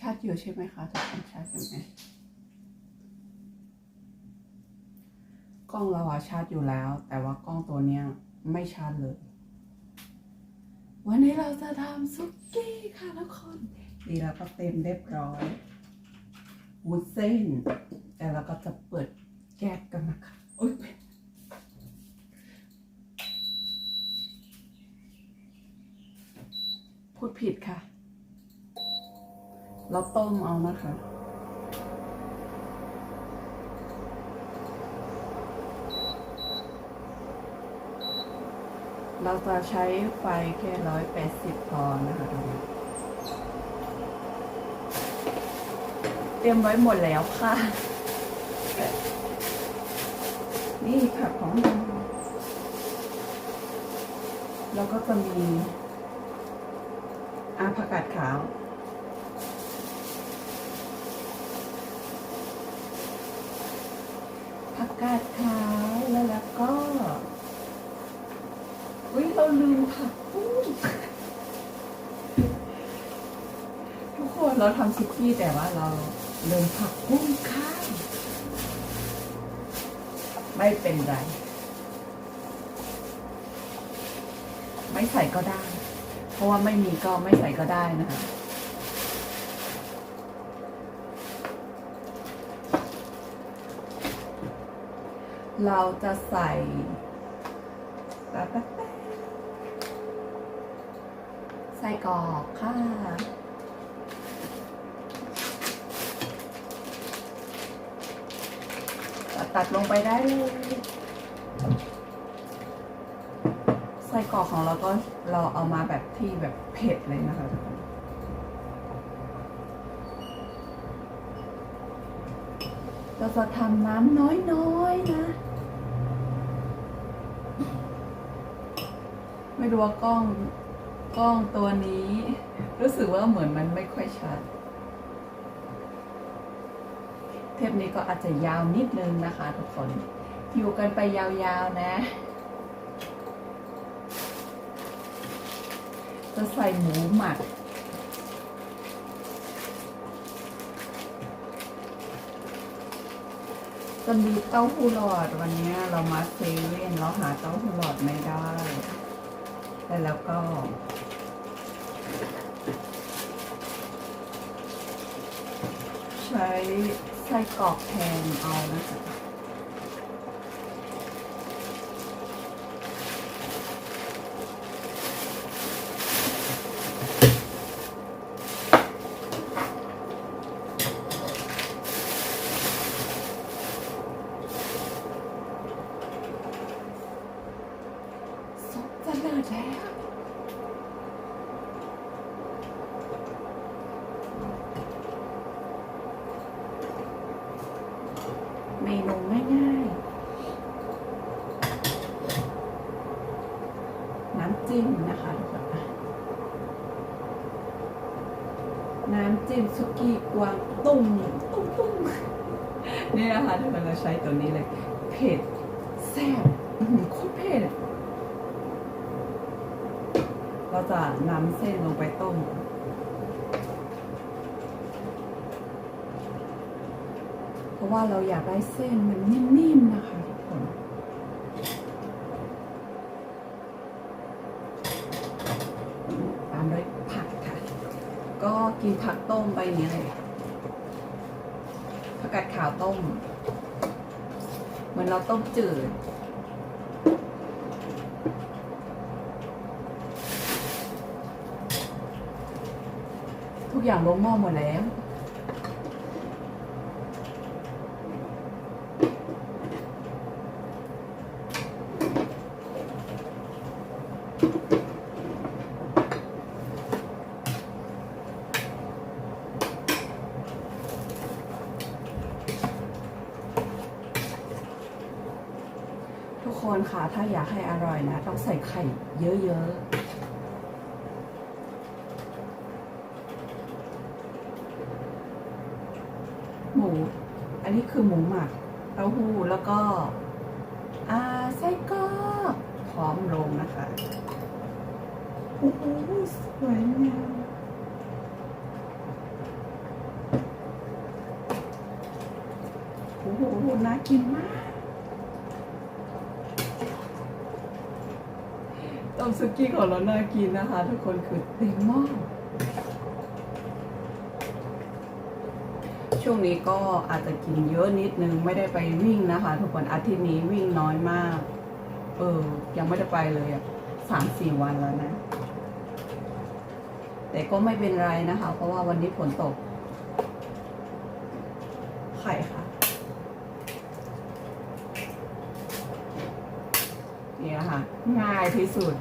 ชัดอยู่ใช่ไหมคะทุกคนชัดอยู่ไหมกล้องเราอะชัดอยู่แล้ว แต่ว่ากล้องตัวเนี้ยไม่ชัดเลย วันนี้เราจะทำซุกี้ค่ะทุกคนดีแล้วก็เต็มเรียบร้อยวุ้นเส้น แต่เราก็จะเปิดแก๊สกันนะคะอุ๊ยพูดผิดค่ะ เราต้มเอานะคะเราจะใช้ไฟแค่ร้อยแปดสิบพอนะคะทุกคนเตรียมไว้หมดแล้วค่ะ นี่ผักของเราแล้วก็จะมีอาผักกาดขาว กาดขาวแล้วแล้วก็อุ้ยเราลืมผักปุ้งทุกคนเราทำซุกี้แต่ว่าเราลืมผักปุ้งค่ะไม่เป็นไร ไม่ใส่ก็ได้ เพราะว่าไม่มีก็ไม่ใส่ก็ได้นะคะ เราจะใส่แป๊บแป๊บแป๊บใส่กรอกค่ะ ตัดลงไปได้เลยไส้กรอกของเราก็เราเอามาแบบที่แบบเผ็ดเลยนะคะทุกคนเราจะทำน้ำน้อยๆนะ ไม่รู้ว่ากล้องกล้องตัวนี้ รู้สึกว่าเหมือนมันไม่ค่อยชัด เทปนี้ก็อาจจะยาวนิดนึงนะคะทุกคน อยู่กันไปยาวๆนะ จะใส่หมูหมักจะมีเต้าหู้หลอดวันนี้เรามาเซเว่นเราหาเต้าหู้หลอดไม่ได้ แล้วก็ ใช้ไส้กรอกแทนเอานะคะ ซุปจะเดือดแล้ว เมนูง่ายๆ น้ำ จิ้มนะคะทุกคนน้ำจิ้มสุกี้กวางตุ้งตุ้งตุ้งนี่นะคะทุกคนเราใช้ตัวนี้เลยเผ็ดแซ่บโคตรเผ็ดเราจะนำเส้นลงไปต้มเพราะว่าเราอยากได้เส้นมันนิ่มๆนะคะทุกคน ตามด้วยผักค่ะ กินผักต้มไปอย่างนี้เลยผักกาดขาวต้ม เหมือนเราต้มจืดทุกอย่างลงหม้อหมดแล้ว คะถ้าอยากให้อร่อยนะ ต้องใส่ไข่เยอะๆ หมู อันนี้คือหมูหมักเต้าหู้แล้วก็อ่ไส้กรอกพร้อมลงนะคะโอ้โหสวยงามโอ้โหน่ากินมาก ต้มซุกี้ของเราน่ากินนะคะ ทุกคนคือเต็มหม้อช่วงนี้ก็อาจจะกินเยอะนิดนึงไม่ได้ไปวิ่งนะคะ ทุกคนอาทิตย์นี้วิ่งน้อยมาก เออ ยังไม่ได้ไปเลยอะสามสี่วันแล้วนะ แต่ก็ไม่เป็นไรนะคะ เพราะว่าวันนี้ฝนตก ไข่ค่ะเนี่ยค่ะง่ายที่สุด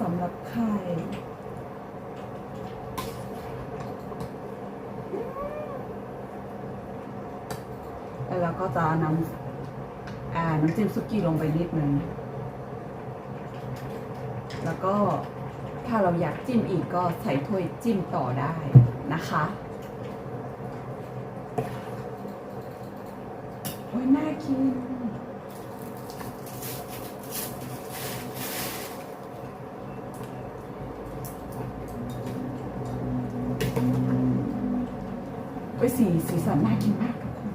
สำหรับไข่ แล้วเราก็จะนำอ่าน้ำจิ้มซุกี้ลงไปนิดนึง แล้วก็ถ้าเราอยากจิ้มอีกก็ใส่ถ้วยจิ้มต่อได้นะคะโอ้ยน่ากิน สีสีสันน่ากินมากทุกคน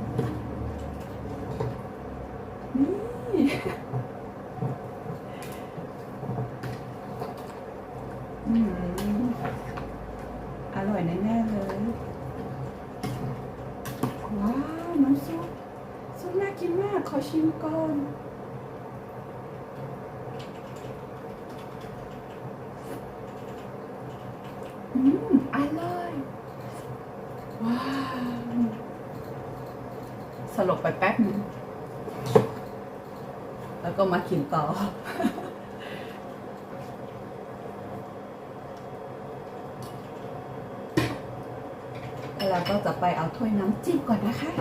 นี่อืมอร่อยแน่ๆเลย ว้าว น้ำซุปซุปน่ากินมาก ขอชิมก่อนอืมอร่อย ว้าวสลบไปแป๊บนึงแล้วก็มากินต่อแล้วเราก็จะไปเอาถ้วยน้ำจิ้มก่อนนะคะ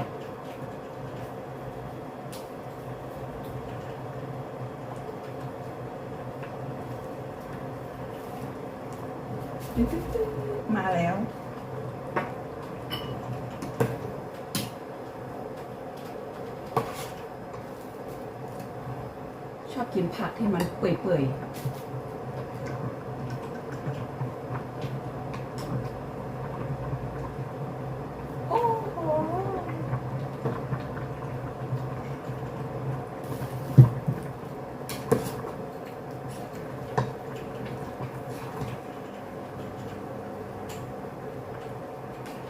มาแล้ว ชอบ กินผักที่มันเปื่อยๆโอ้โห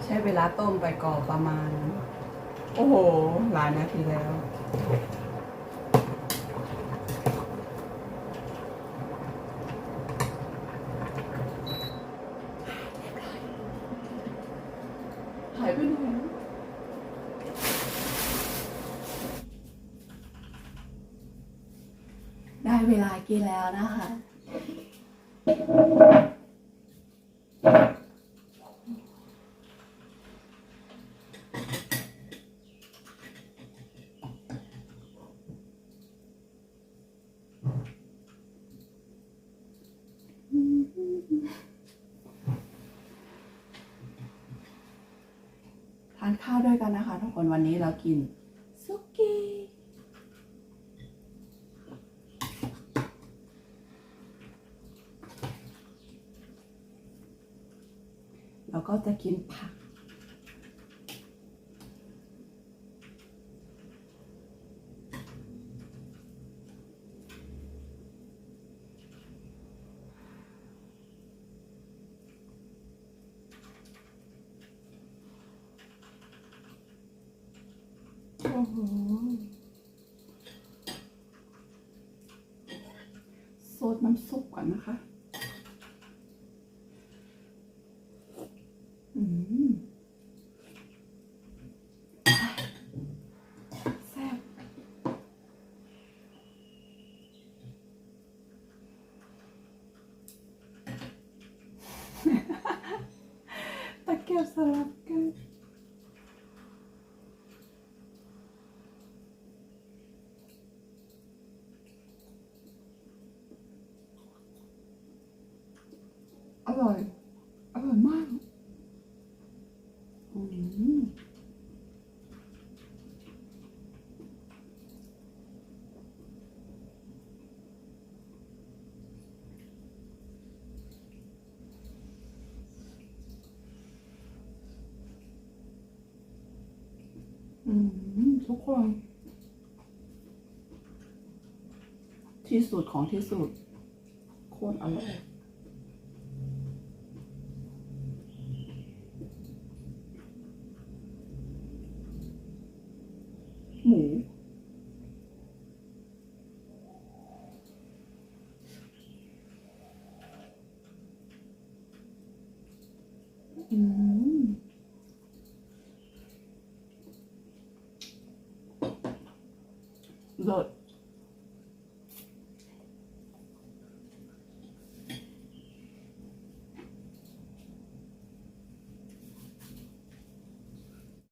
ใช้เวลาต้มไปก่อประมาณ โอ้โห หลายนาทีแล้ว หายไปไหน ได้เวลากินแล้วนะคะ ทานข้าวด้วยกันนะคะ ทุกคนวันนี้เรากินซุกี้เรา ก็จะกินผัก โอ้โห โซดน้ำซุปก่อนนะคะ อืมแซ่บ ตะเกียบสลับกันอร่อย อร่อยมาก อืม ทุกคน ที่สุดของที่สุด โคตรอร่อยหมูอืม